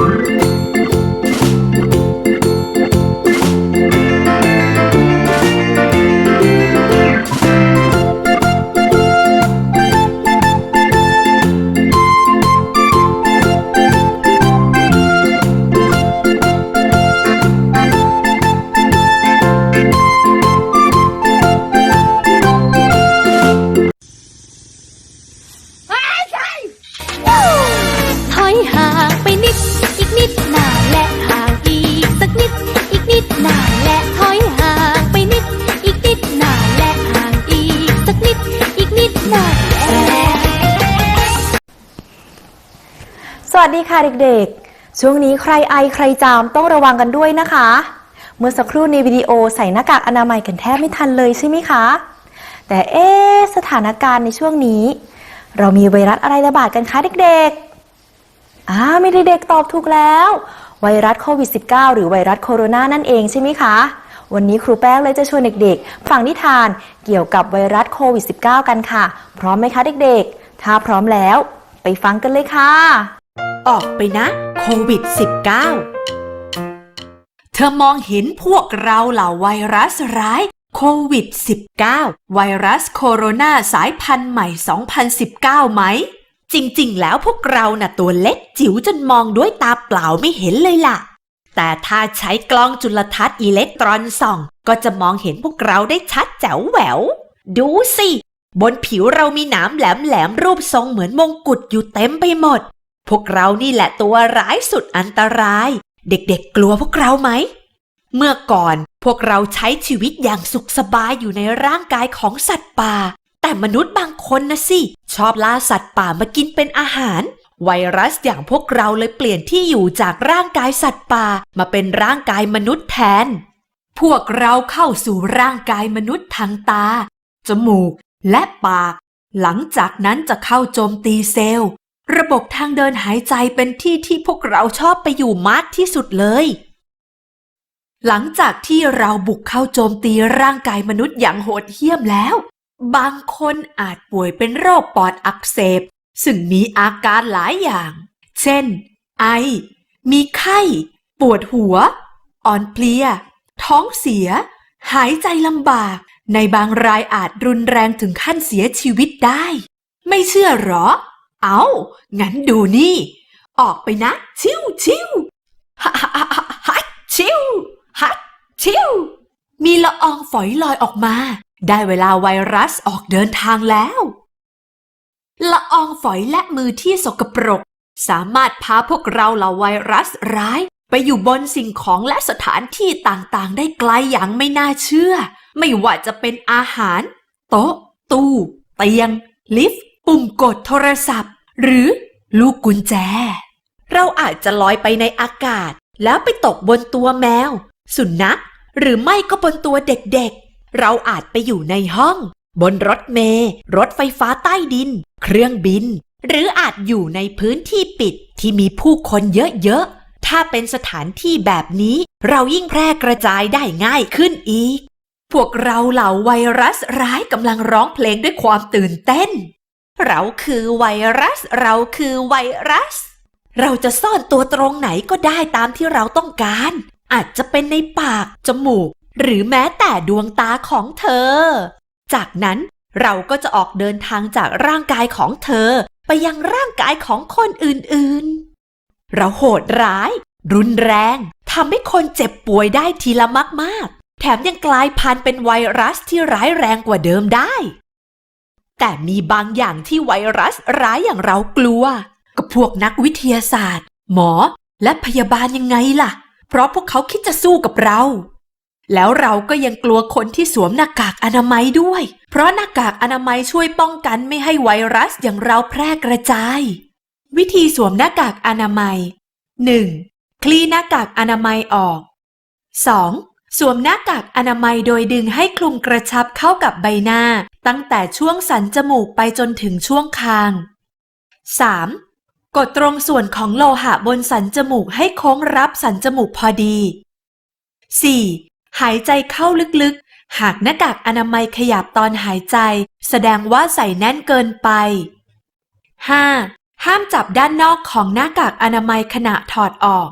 ถ สวัสดีค่ะเด็กๆ ช่วงนี้ใครไอใครจามต้องระวังกันด้วยนะคะ เมื่อสักครู่ในวิดีโอใส่หน้ากากอนามัยกันแทบไม่ทันเลยใช่ไหมคะ แต่เอ๊สถานการณ์ในช่วงนี้ เรามีไวรัสอะไรระบาดกันคะเด็กๆอ่ามีเด็กๆตอบถูกแล้ว ไวรัสโควิด -19 หรือไวรัสโคโรนานั่นเองใช่ไหมคะ วันนี้ครูแป้งเลยจะชวนเด็กๆ ฟังนิทานเกี่ยวกับไวรัสโควิด -19 กันค่ะ พร้อมไหมคะเด็กๆ ถ้าพร้อมแล้ว ไปฟังกันเลยค่ะ ออกไปนะโควิด -19 เธอมองเห็นพวกเราเหล่าไวรัสร้ายโควิด -19 ไวรัสโคโรนาสายพันธุ์ใหม่ 2019 ไหม จริงๆ แล้วพวกเราน่ะตัวเล็กจิ๋วจนมองด้วยตาเปล่าไม่เห็นเลยล่ะ แต่ถ้าใช้กล้องจุลทรรศน์อิเล็กตรอนส่อง ก็จะมองเห็นพวกเราได้ชัดแจ๋วแหวว ดูสิ บนผิวเรามีหนามแหลมๆรูปทรงเหมือนมงกุฎอยู่เต็มไปหมด พวกเรานี่แหละตัวร้ายสุดอันตราย เด็กๆกลัวพวกเราไหม เมื่อก่อนพวกเราใช้ชีวิตอย่างสุขสบายอยู่ในร่างกายของสัตว์ป่า แต่มนุษย์บางคนนะสิ ชอบล่าสัตว์ป่ามากินเป็นอาหาร ไวรัสอย่างพวกเราเลยเปลี่ยนที่อยู่จากร่างกายสัตว์ป่ามาเป็นร่างกายมนุษย์แทน พวกเราเข้าสู่ร่างกายมนุษย์ทางตา จมูก และปาก หลังจากนั้นจะเข้าโจมตีเซลล์ ระบบทางเดินหายใจเป็นที่ที่พวกเราชอบไปอยู่มากที่สุดเลย หลังจากที่เราบุกเข้าโจมตีร่างกายมนุษย์อย่างโหดเหี้ยมแล้ว บางคนอาจป่วยเป็นโรคปอดอักเสบ ซึ่งมีอาการหลายอย่าง เช่น ไอ มีไข้ ปวดหัว อ่อนเพลีย ท้องเสีย หายใจลำบาก ในบางรายอาจรุนแรงถึงขั้นเสียชีวิตได้ ไม่เชื่อหรอ เอางั้นดูนี่ ออกไปนะ ชิวชิวฮ่าฮ่าฮ่าฮ่าฮัดชิวฮัดชิวมีละอองฝอยลอยออกมา ได้เวลาไวรัสออกเดินทางแล้ว ละอองฝอยและมือที่สกปรก สามารถพาพวกเราเหล่าไวรัสร้ายไปอยู่บนสิ่งของและสถานที่ต่างๆ ได้ไกลอย่างไม่น่าเชื่อ ไม่ว่าจะเป็นอาหาร โต๊ะ ตู้ เตียง ลิฟต์ ปุ่มกดโทรศัพท์ หรือลูกกุญแจ เราอาจจะลอยไปในอากาศ แล้วไปตกบนตัวแมว สุนัขหรือไม่ก็บนตัวเด็กๆ เราอาจไปอยู่ในห้อง บนรถเมล์รถไฟฟ้าใต้ดิน เครื่องบิน หรืออาจอยู่ในพื้นที่ปิดที่มีผู้คนเยอะๆ ถ้าเป็นสถานที่แบบนี้ เรายิ่งแพร่กระจายได้ง่ายขึ้นอีก พวกเราเหล่าไวรัสร้ายกำลังร้องเพลงด้วยความตื่นเต้น เราคือไวรัส เราคือไวรัส เราจะซ่อนตัวตรงไหนก็ได้ตามที่เราต้องการ อาจจะเป็นในปาก จมูก หรือแม้แต่ดวงตาของเธอ จากนั้นเราก็จะออกเดินทางจากร่างกายของเธอ ไปยังร่างกายของคนอื่นๆ เราโหดร้าย รุนแรงทำให้คนเจ็บป่วยได้ทีละมากๆ แถมยังกลายพันธุ์เป็นไวรัสที่ร้ายแรงกว่าเดิมได้ แต่มีบางอย่างที่ไวรัสร้ายอย่างเรากลัว กับพวกนักวิทยาศาสตร์ หมอและพยาบาลยังไงล่ะ เพราะพวกเขาคิดจะสู้กับเรา แล้วเราก็ยังกลัวคนที่สวมหน้ากากอนามัยด้วย เพราะหน้ากากอนามัยช่วยป้องกันไม่ให้ไวรัสอย่างเราแพร่กระจาย วิธีสวมหน้ากากอนามัย 1. คลี่หน้ากากอนามัยออก 2. สวมหน้ากากอนามัยโดยดึงให้คลุมกระชับเข้ากับใบหน้า ตั้งแต่ช่วงสันจมูกไปจนถึงช่วงคาง 3. กดตรงส่วนของโลหะบนสันจมูกให้โค้งรับสันจมูกพอดี 4. หายใจเข้าลึกๆ หากหน้ากากอนามัยขยับตอนหายใจ แสดงว่าใส่แน่นเกินไป 5. ห้ามจับด้านนอกของหน้ากากอนามัยขณะถอดออก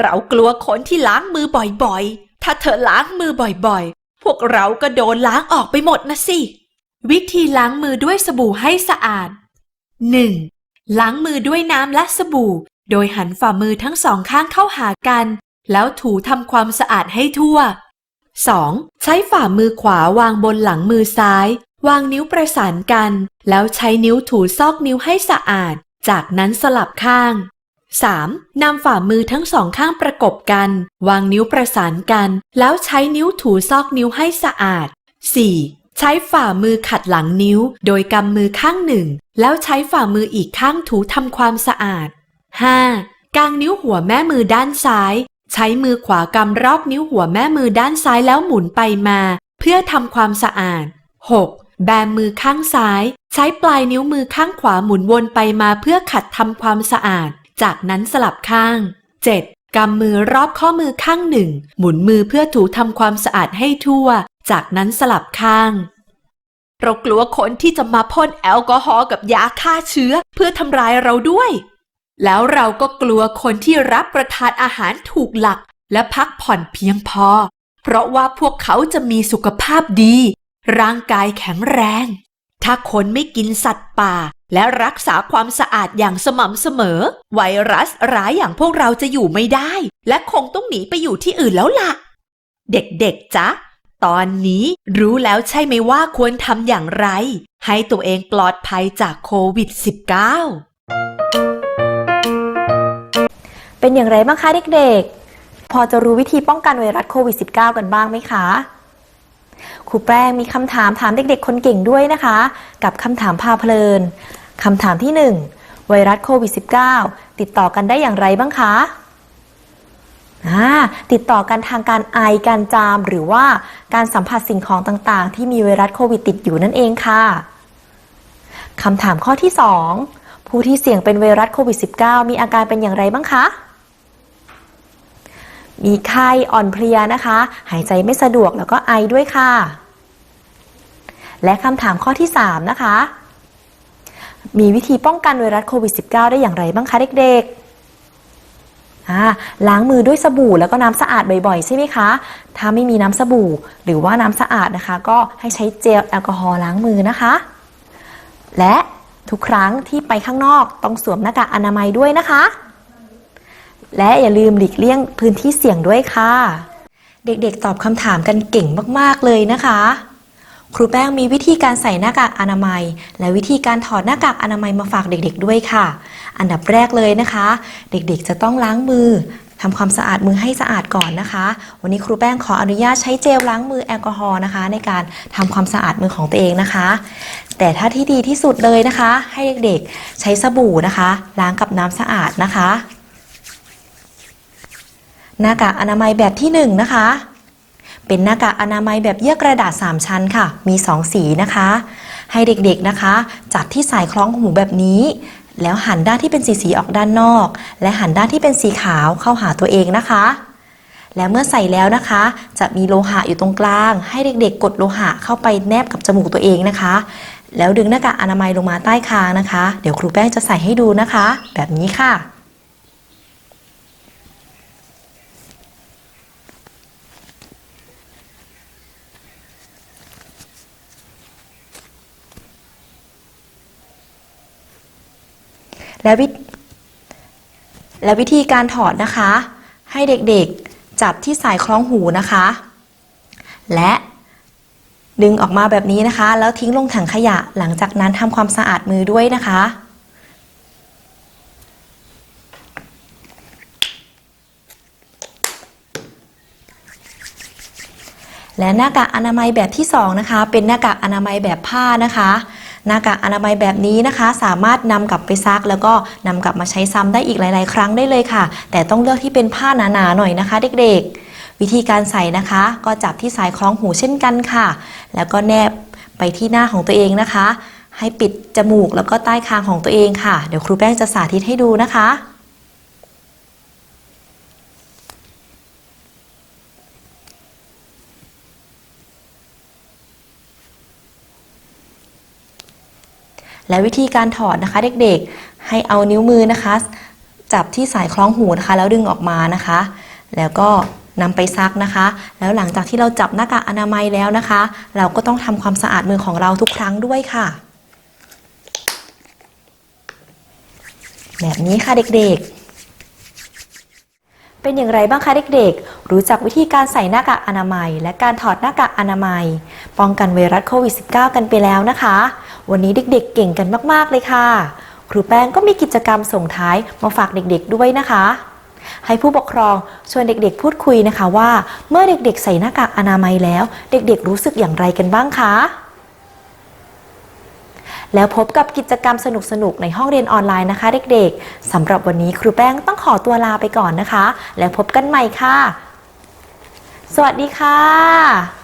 เรากลัวคนที่ล้างมือบ่อยๆ ถ้าเธอล้างมือบ่อยๆ พวกเราก็โดนล้างออกไปหมดนะสิ วิธีล้างมือด้วยสบู่ให้สะอาด 1. ล้างมือด้วยน้ำและสบู่ โดยหันฝ่ามือทั้งสองข้างเข้าหากัน แล้วถูทำความสะอาดให้ทั่ว 2. ใช้ฝ่ามือขวาวางบนหลังมือซ้าย วางนิ้วประสานกัน แล้วใช้นิ้วถูซอกนิ้วให้สะอาด จากนั้นสลับข้าง 3. นำฝ่ามือทั้งสองข้างประกบกัน วางนิ้วประสานกัน แล้วใช้นิ้วถูซอกนิ้วให้สะอาด 4. ใช้ฝ่ามือขัดหลังนิ้ว โดยกำมือข้างหนึ่ง แล้วใช้ฝ่ามืออีกข้างถูทำความสะอาด 5. กางนิ้วหัวแม่มือด้านซ้าย ใช้มือขวากำรอบนิ้วหัวแม่มือด้านซ้ายแล้วหมุนไปมา เพื่อทำความสะอาด 6. แบมือข้างซ้าย ใช้ปลายนิ้วมือข้างขวาหมุนวนไปมาเพื่อขัดทำความสะอาด จากนั้นสลับข้าง 7. กำมือรอบข้อมือข้างหนึ่ง หมุนมือเพื่อถูทำความสะอาดให้ทั่ว จากนั้นสลับข้าง เรากลัวคนที่จะมาพ่นแอลกอฮอล์กับยาฆ่าเชื้อเพื่อทำร้ายเราด้วย แล้วเราก็กลัวคนที่รับประทานอาหารถูกหลักและพักผ่อนเพียงพอ เพราะว่าพวกเขาจะมีสุขภาพดี ร่างกายแข็งแรง ถ้าคนไม่กินสัตว์ป่า และรักษาความสะอาดอย่างสม่ำเสมอ ไวรัสร้ายอย่างพวกเราจะอยู่ไม่ได้ และคงต้องหนีไปอยู่ที่อื่นแล้วล่ะ เด็กๆจ๊ะ ตอนนี้รู้แล้วใช่ไหมว่าควรทำอย่างไร ให้ตัวเองปลอดภัยจากโควิด -19 เป็นอย่างไรบ้างคะเด็กๆ พอจะรู้วิธีป้องกันไวรัสโควิด -19 กันบ้างไหมคะครูแป้งมีคำถามถามเด็กๆ คนเก่งด้วยนะคะ กับคำถามพาเพลินคำถามที่ 1 ไวรัสโควิด -19 ติดต่อกันได้อย่างไรบ้างคะ ติดต่อกันทางการไอการจามหรือว่าการสัมผัสสิ่งของต่างๆ ที่มีไวรัสโควิดติดอยู่นั่นเองค่ะคำถามข้อที่ 2 ผู้ที่เสี่ยงเป็นไวรัสโควิด -19 มีอาการเป็นอย่างไรบ้างคะ มีไข้อ่อนเพลียนะคะ หายใจไม่สะดวกแล้วก็ไอด้วยค่ะ และคำถามข้อที่ 3 นะคะ มีวิธีป้องกันไวรัสโควิด -19 ได้อย่างไรบ้างคะเด็กๆ อ่าล้างมือด้วยสบู่แล้วก็น้ำสะอาดบ่อยๆ ใช่ไหมคะ ถ้าไม่มีน้ำสบู่หรือว่าน้ำสะอาดนะคะ ก็ให้ใช้เจลแอลกอฮอล์ล้างมือนะคะ และทุกครั้งที่ไปข้างนอกต้องสวมหน้ากากอนามัยด้วยนะคะ และอย่าลืมหลีกเลี่ยงพื้นที่เสี่ยงด้วยค่ะ เด็กๆตอบคำถามกันเก่งมากๆเลยนะคะ ครูแป้งมีวิธีการใส่หน้ากากอนามัย และวิธีการถอดหน้ากากอนามัยมาฝากเด็กๆด้วยค่ะ อันดับแรกเลยนะคะ เด็กๆจะต้องล้างมือทำความสะอาดมือให้สะอาดก่อนนะคะ วันนี้ครูแป้งขออนุญาตใช้เจลล้างมือแอลกอฮอล์นะคะ ในการทำความสะอาดมือของตัวเองนะคะ แต่ถ้าที่ดีที่สุดเลยนะคะ ให้เด็กๆใช้สบู่นะคะ ล้างกับน้ำสะอาดนะคะ หน้ากากอนามัยแบบที่1นะคะเป็นหน้ากากอนามัยแบบเยื่อกระดาษ 3 ชั้นค่ะ มี 2 สีนะคะ ให้เด็กๆนะคะ จับที่สายคล้องหูแบบนี้ แล้วหันด้านที่เป็นสีสีออกด้านนอก และหันด้านที่เป็นสีขาวเข้าหาตัวเองนะคะ และเมื่อใส่แล้วนะคะ จะมีโลหะอยู่ตรงกลาง ให้เด็กๆ กดโลหะเข้าไปแนบกับจมูกตัวเองนะคะ แล้วดึงหน้ากากอนามัยลงมาใต้คางนะคะ เดี๋ยวครูแป้งจะใส่ให้ดูนะคะ แบบนี้ค่ะ และวิและวิธีการถอดนะคะ ให้เด็กๆจับที่สายคล้องหูนะคะ และดึงออกมาแบบนี้นะคะ แล้วทิ้งลงถังขยะหลังจากนั้นทำความสะอาดมือด้วยนะคะ และหน้ากากอนามัยแบบที่2นะคะ เป็นหน้ากากอนามัยแบบผ้านะคะ หน้ากากอนามัยแบบนี้นะคะ สามารถนำกลับไปซัก แล้วก็นำกลับมาใช้ซ้ำได้อีกหลาย ๆ ครั้งได้เลยค่ะ แต่ต้องเลือกที่เป็นผ้าหนาๆหน่อยนะคะ เด็กๆ วิธีการใส่นะคะ ก็จับที่สายคล้องหูเช่นกันค่ะ แล้วก็แนบไปที่หน้าของตัวเองนะคะ ให้ปิดจมูกแล้วก็ใต้คางของตัวเองค่ะ เดี๋ยวครูแป้งจะสาธิตให้ดูนะคะ แและวิธีการถอดนะคะเด็กๆ ให้เอานิ้วมือนะคะ จับที่สายคล้องหูนะคะ แล้วดึงออกมานะคะ แล้วก็นำไปซักนะคะ แล้วหลังจากที่เราจับหน้ากากอนามัยแล้วนะคะ เราก็ต้องทำความสะอาดมือของเราทุกครั้งด้วยค่ะ แบบนี้ค่ะเด็กๆ เป็นอย่างไรบ้างคะเด็กๆ รู้จักวิธีการใส่หน้ากากอนามัย และการถอดหน้ากากอนามัย ป้องกันไวรัสโควิด -19 กันไปแล้วนะคะ วันนี้เด็กๆ เก่งกันมากๆเลยค่ะ ครูแป้งก็มีกิจกรรมส่งท้ายมาฝากเด็กๆด้วยนะคะ ให้ผู้ปกครองชวนเด็กๆ พูดคุยนะคะว่า เมื่อเด็กๆ ใส่หน้ากากอนามัยแล้ว เด็กๆ รู้สึกอย่างไรกันบ้างคะ แล้วพบกับกิจกรรมสนุกๆในห้องเรียนออนไลน์นะคะ เด็กๆสำหรับวันนี้ครูแป้งต้องขอตัวลาไปก่อนนะคะ แล้วพบกันใหม่ค่ะ สวัสดีค่ะ